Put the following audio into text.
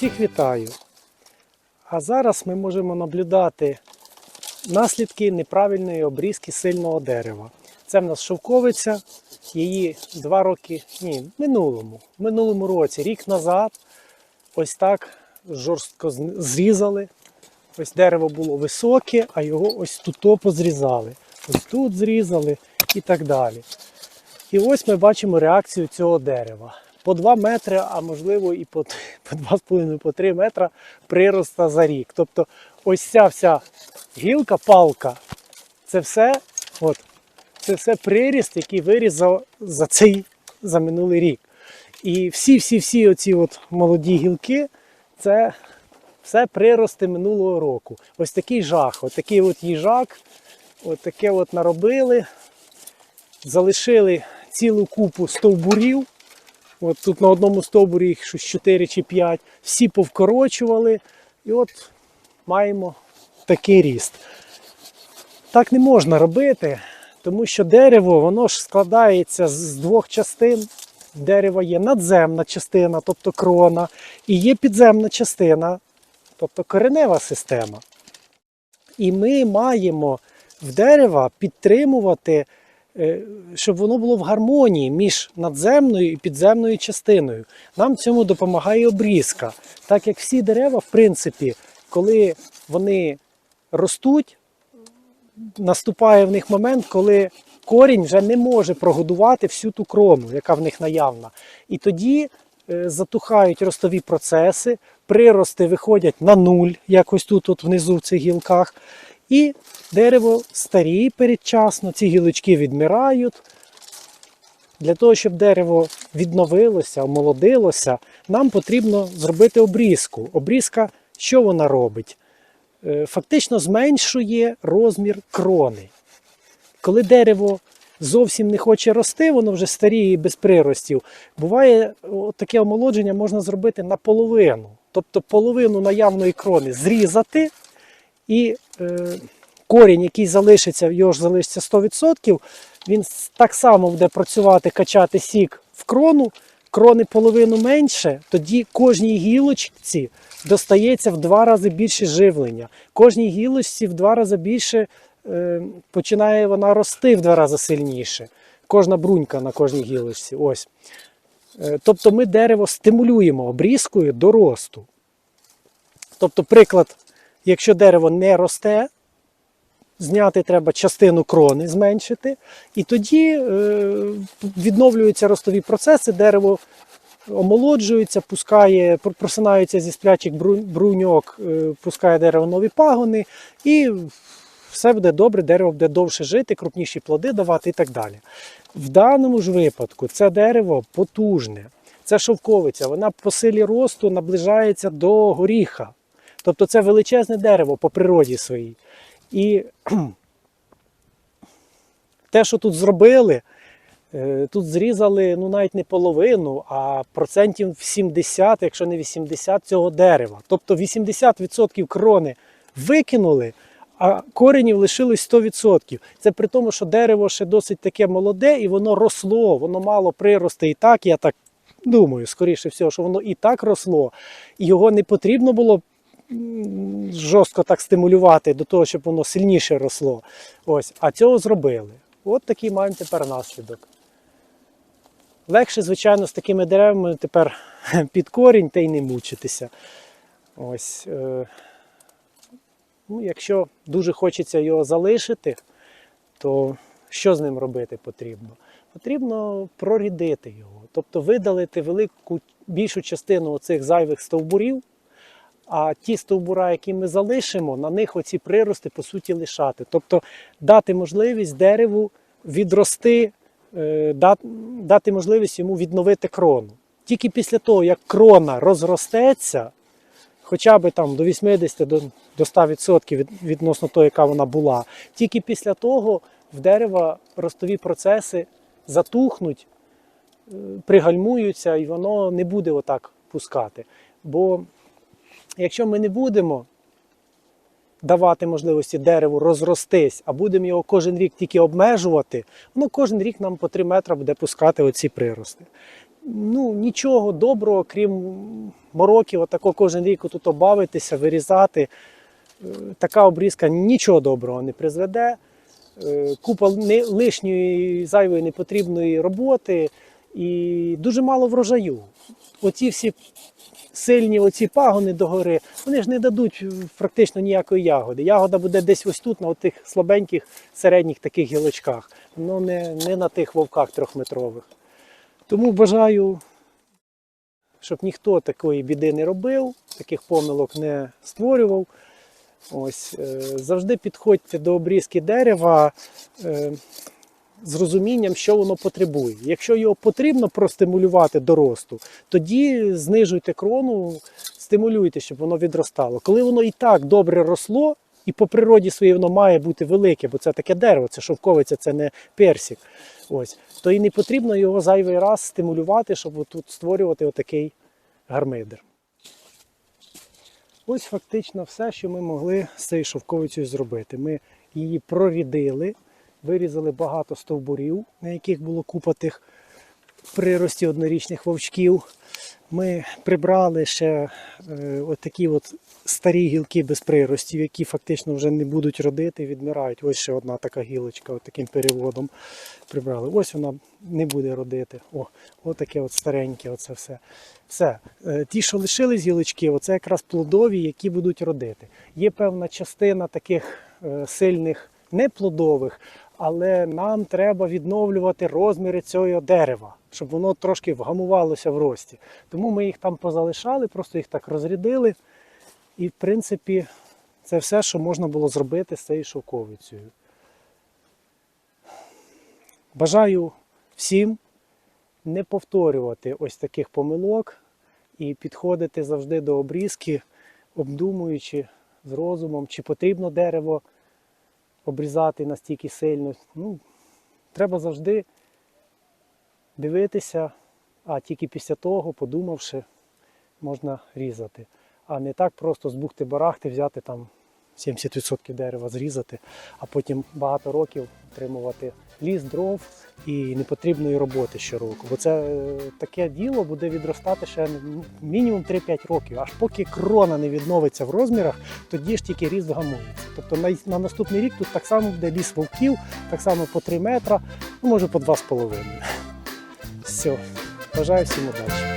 Всіх вітаю! А зараз ми можемо наблюдати наслідки неправильної обрізки сильного дерева. Це в нас шовковиця, її два роки, ні, минулому, минулому році, рік назад, ось так жорстко зрізали. Ось дерево було високе, а його ось тут позрізали. Ось тут зрізали і так далі. І ось ми бачимо реакцію цього дерева. По 2 метри, а можливо і по, по 2,5 по 3 метра прироста за рік. Тобто ось ця вся гілка, палка, це все, от, це все приріст, який виріс за, цей за минулий рік. І всі-всі-всі оці от молоді гілки, це все прирости минулого року. Ось такий жах, от такий от їжак, от таке от наробили залишили цілу купу стовбурів. От тут на одному стовбурі їх щось 4 чи 5. Всі повкорочували. І от маємо такий ріст. Так не можна робити, тому що дерево воно ж складається з двох частин. Дерево є надземна частина, тобто крона, і є підземна частина, тобто коренева система. І ми маємо в дерева підтримувати, щоб воно було в гармонії між надземною і підземною частиною. Нам цьому допомагає обрізка. Так як всі дерева, в принципі, коли вони ростуть, наступає в них момент, коли корінь вже не може прогодувати всю ту крону, яка в них наявна. І тоді е, затухають ростові процеси, прирости виходять на нуль, якось тут от внизу в цих гілках. І дерево старіє передчасно, ці гілочки відмирають. Для того, щоб дерево відновилося, омолодилося, нам потрібно зробити обрізку. Обрізка, що вона робить? Е, Фактично зменшує розмір крони. Коли дерево зовсім не хоче рости, воно вже старіє і без приростів. Буває, таке омолодження можна зробити наполовину. Тобто половину наявної крони зрізати, і корінь, який залишиться, його ж залишиться 100%, він так само буде працювати, качати сік в крону, крони половину менше, тоді кожній гілочці достається в два рази більше живлення. Кожній гілочці в два рази більше е, починає вона рости в два рази сильніше. Кожна брунька на кожній гілочці. Ось. Е, Тобто ми дерево стимулюємо обрізкою до росту. Тобто, приклад, якщо дерево не росте, зняти треба частину крони, зменшити, і тоді е, відновлюються ростові процеси, дерево омолоджується, пускає, пр- просинаються зі сплячих бруньок, е, пускає дерево нові пагони, і все буде добре, дерево буде довше жити, крупніші плоди давати і так далі. В даному ж випадку це дерево потужне, це шовковиця, вона по силі росту наближається до горіха. Тобто це величезне дерево по природі своїй. І те, що тут зробили, е, тут зрізали ну, навіть не половину, а процентів 70, якщо не 80 цього дерева. Тобто 80% крони викинули, а коренів лишилось 100%. Це при тому, що дерево ще досить таке молоде і воно росло, воно мало прирости і так, я так думаю, скоріше всього, що воно і так росло, і його не потрібно було жорстко так стимулювати до того, щоб воно сильніше росло. Ось, а цього зробили. От такий маємо тепер наслідок. Легше, звичайно, з такими деревами тепер під корінь та й не мучитися. Ось, е, ну, якщо дуже хочеться його залишити, то що з ним робити потрібно? Потрібно прорідити його, тобто видалити велику більшу частину оцих зайвих стовбурів, а ті стовбура, які ми залишимо, на них оці прирости по суті лишати. Тобто дати можливість дереву відрости, е, дати можливість йому відновити крону. Тільки після того, як крона розростеться, хоча б там до 80 до, до 100% від, відносно того, яка вона була, тільки після того в дерева ростові процеси затухнуть, е, пригальмуються, і воно не буде отак пускати. Бо якщо ми не будемо давати можливості дереву розростись, а будемо його кожен рік тільки обмежувати, воно кожен рік нам по 3 метри буде пускати оці прирости. ну, нічого доброго, крім мороків, отако кожен рік тут бавитися, вирізати. Е, Така обрізка нічого доброго не призведе. Е, Купа лишньої зайвої непотрібної роботи і дуже мало врожаю. Оці всі сильні оці пагони догори, вони ж не дадуть е, практично ніякої ягоди. Ягода буде десь ось тут, на тих слабеньких середніх таких гілочках, ну не, не на тих вовках трьохметрових. Тому бажаю, щоб ніхто такої біди не робив, таких помилок не створював. Ось, е, завжди підходьте до обрізки дерева е, з розумінням, що воно потребує. Якщо його потрібно простимулювати до росту, тоді знижуйте крону, стимулюйте, щоб воно відростало. Коли воно і так добре росло, і по природі своїй воно має бути велике, бо це таке дерево, це шовковиця, це не персик. Ось, то і не потрібно його зайвий раз стимулювати, щоб тут створювати отакий гармидер. Ось фактично все, що ми могли з цією шовковицею зробити. Ми її прорідили, вирізали багато стовбурів, на яких було купа тих прирості однорічних вовчків. Ми прибрали ще е, от такі старі гілки без приростів, які фактично вже не будуть родити, відмирають. Ось ще одна така гілочка, от таким переводом прибрали. Ось вона не буде родити. О, отаке от стареньке, оце все. Все. Е, Ті, що лишились гілочки, оце якраз плодові, які будуть родити. Є певна частина таких е, сильних неплодових, але нам треба відновлювати розміри цього дерева, щоб воно трошки вгамувалося в рості. Тому ми їх там позалишали, просто їх так розрядили. І, в принципі, це все, що можна було зробити з цією шовковицею. Бажаю всім не повторювати ось таких помилок і підходити завжди до обрізки, обдумуючи з розумом, чи потрібно дерево обрізати настільки сильно. Ну, треба завжди дивитися, а тільки після того, подумавши, можна різати. А не так просто з бухти-барахти взяти там 70% дерева зрізати, а потім багато років отримувати ліс, дров і непотрібної роботи щороку. Бо це е, таке діло буде відростати ще мінімум 3-5 років. Аж поки крона не відновиться в розмірах, тоді ж тільки ріст вгамується. Тобто на, на наступний рік тут так само буде ліс вовків, так само по 3 метра, ну може по 2,5. Все. Бажаю всім удачі.